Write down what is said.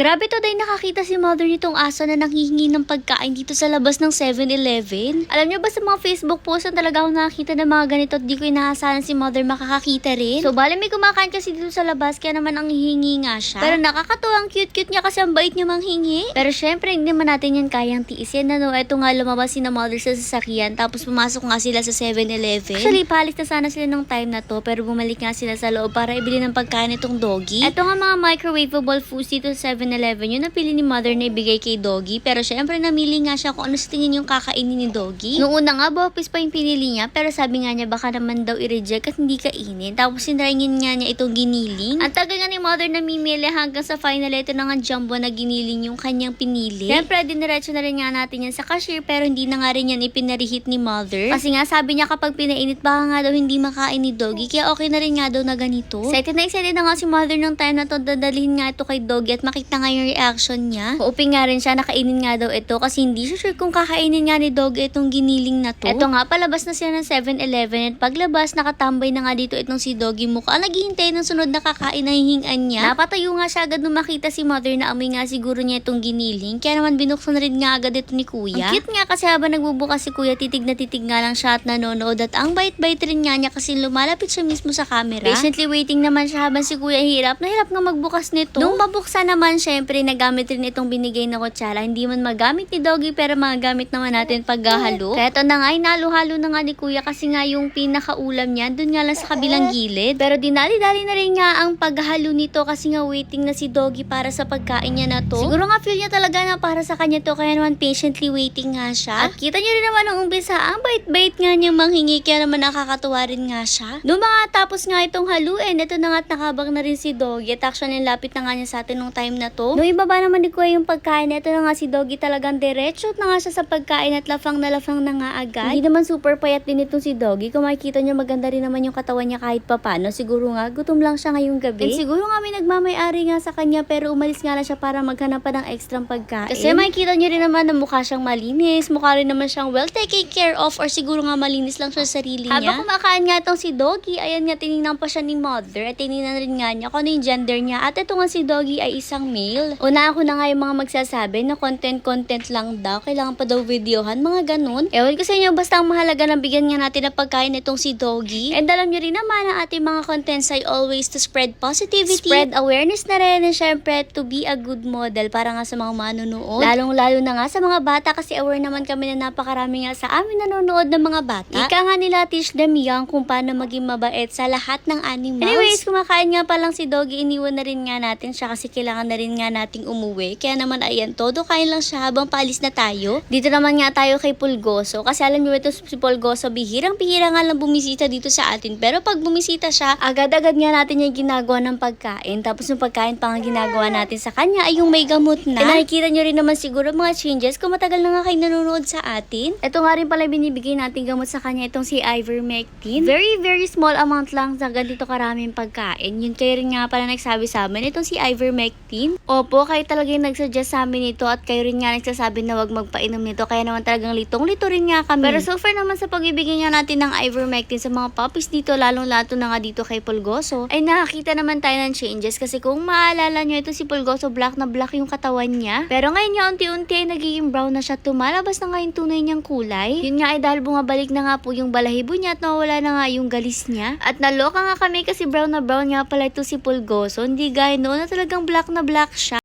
Grabe to dahil nakakita si mother nitong aso na nanghihingi ng pagkain dito sa labas ng 7-Eleven. Alam niyo ba sa mga Facebook post na talaga ako nakakita ng mga ganito at di ko inaasahan si mother makakakita rin. So bale may kumakain kasi dito sa labas kaya naman ang hihingi nga siya. Pero nakakatuwa ang cute-cute niya kasi ang bait niya manghingi. Pero syempre hindi naman natin yan kayang tiisin na no. Ito nga lumabas si na mother sa sasakyan tapos pumasok nga sila sa 7-Eleven. Actually palis na sana sila ng time na to pero bumalik nga sila sa loob para ibili ng pagkain itong doggy. Ito nga mga microwavable foods dito sa 7-Eleven yung napili ni mother na ibigay kay doggy. Pero syempre namili nga siya kung ano sa tingin yung kakainin ni doggy. Noong una nga bopis pa yung pinili niya pero sabi nga niya baka naman daw i-reject at hindi kainin. Tapos sinraingin nga niya itong giniling. Ang tagal nga ni mother namimili hanggang sa final ito na nga jumbo na giniling yung kanyang pinili. Syempre diniretso na rin nga natin yan sa cashier pero hindi na nga rin yan ipinarihit ni mother. Kasi nga sabi niya kapag pinainit baka nga daw hindi makain ni doggy kaya okay na rin nga daw na ganito. Excited na excited na nga si mother nung time na to dadalhin nga ito kay doggy at makita nga yung reaction niya. Uuping nga rin siya nakainin nga daw ito kasi hindi siya sure kung kakainin nga ni doggy itong giniling na to. Ito nga palabas na siya ng 7-Eleven at paglabas nakatambay na nga dito itong si doggy mukha naghihintay ng sunod na kakain na hihingan niya. Napatayo nga siya agad nung makita si mother na amoy nga siguro niya itong giniling kaya naman binuksan rin nga agad ito ni kuya. Ang cute nga kasi habang nagbubukas si kuya titig na titig nga lang siya at nanonood at ang bait-bait rin nga niya kasi lumalapit siya mismo sa camera. Patiently waiting naman siya habang si kuya hirap na hirap nga magbukas nito. Nung mabuksan naman syempre nagamit rin itong binigay na kutsara. Hindi man magamit ni doggy pero magagamit naman natin paghahalo. Kaya ito na nga ay nalo-halo na nga ni kuya kasi nga yung pinakaulam niya dun nga lang sa kabilang gilid. Pero dinali-dali na rin nga ang paghahalo nito kasi nga waiting na si doggy para sa pagkain niya na to. Siguro nga feel niya talaga na para sa kanya to kaya naman patiently waiting nga siya. At kita niyo rin naman nung umpisa ang bait-bait nga niyang manghingi kaya naman nakakatuwa rin nga siya. Nung mga tapos nga itong haluin, ito na nga at nakabang na rin si doggy at actually lapit na nga niya sa atin nung time na to. Nung ibaba naman ni Kuya yung pagkain, ito na nga si doggy talagang diretso na nga siya sa pagkain at lafang na lafang na nga agad. Hindi naman super payat din itong si doggy. Kung makikita niyo maganda rin naman yung katawan niya kahit papano. Siguro nga gutom lang siya ngayong gabi. And siguro nga may nagmamayari nga sa kanya pero umalis nga lang siya para maghanap pa ng extra pagkain. Kasi makikita niyo rin naman na mukha siyang malinis, mukha rin naman siyang well taken care of or siguro nga malinis lang siya sa sarili niya. Habang kumakain nga itong si Doggy, ayan nga tinignan pa siya ni mother at tinignan rin nga niya kung ano yung gender niya at ito nga si Doggy ay isang male. Una ako na nga yung mga magsasabi na content-content lang daw, kailangan pa daw videohan, mga ganun. Ewan ko sa inyo, basta ang mahalaga na bigyan nga natin ng pagkain itong si Doggy. And alam nyo rin naman ang ating mga contents ay always to spread positivity, spread awareness na rin, and syempre to be a good model para nga sa mga manunood. Lalong-lalo na nga sa mga bata kasi aware naman kami na napakarami nga sa amin nanonood ng mga bata. Ika nga nila teach them young kung paano maging mabait sa lahat ng animals. Anyways, kumakain nga pa lang si Doggy, iniwan na rin nga natin siya kasi kailangan na rin nga nating umuwi. Kaya naman ayan, todo kain lang siya habang paalis na tayo. Dito naman nga tayo kay Pulgoso kasi alam niyo ito si Pulgoso, bihirang-bihira nga lang bumisita dito sa atin. Pero pag bumisita siya, agad-agad nga natin yung ginagawa ng pagkain. Tapos yung pagkain pa nga ginagawa natin sa kanya ay yung may gamot na. And nakikita nyo rin naman siguro mga changes kung matagal na nga kayo nanonood sa atin. Ito nga rin pala binibigay natin gamot sa kanya itong si Ivermectin. Very, very small amount lang sa ganito karaming pagkain. Yun kayo rin nga pala nagsabi sa amin itong si Ivermectin. Opo, kayo talaga yung nagsuggest sa amin ito at kayo rin nga nagsasabi na wag magpainom nito. Kaya naman talagang litong-lito rin nga kami. Pero so far naman sa pagbibigay nga natin ng Ivermectin sa mga puppies dito, lalong lato na nga dito kay Pulgoso, ay nakakita naman tayo ng changes kasi kung maalala nyo, ito si Pulgoso black na black yung katawan niya. Pero ngayon nga unti-unti ay nagiging brown na siya. Tumalabas na nga yung tunay niyang kulay. Yun nga ay dahil bumabalik na nga po yung balahibo niya at nawala na nga yung galis niya. At naloka nga kami kasi brown na brown nga pala ito si Pulgoso. Hindi gaya noon na talagang black na black siya.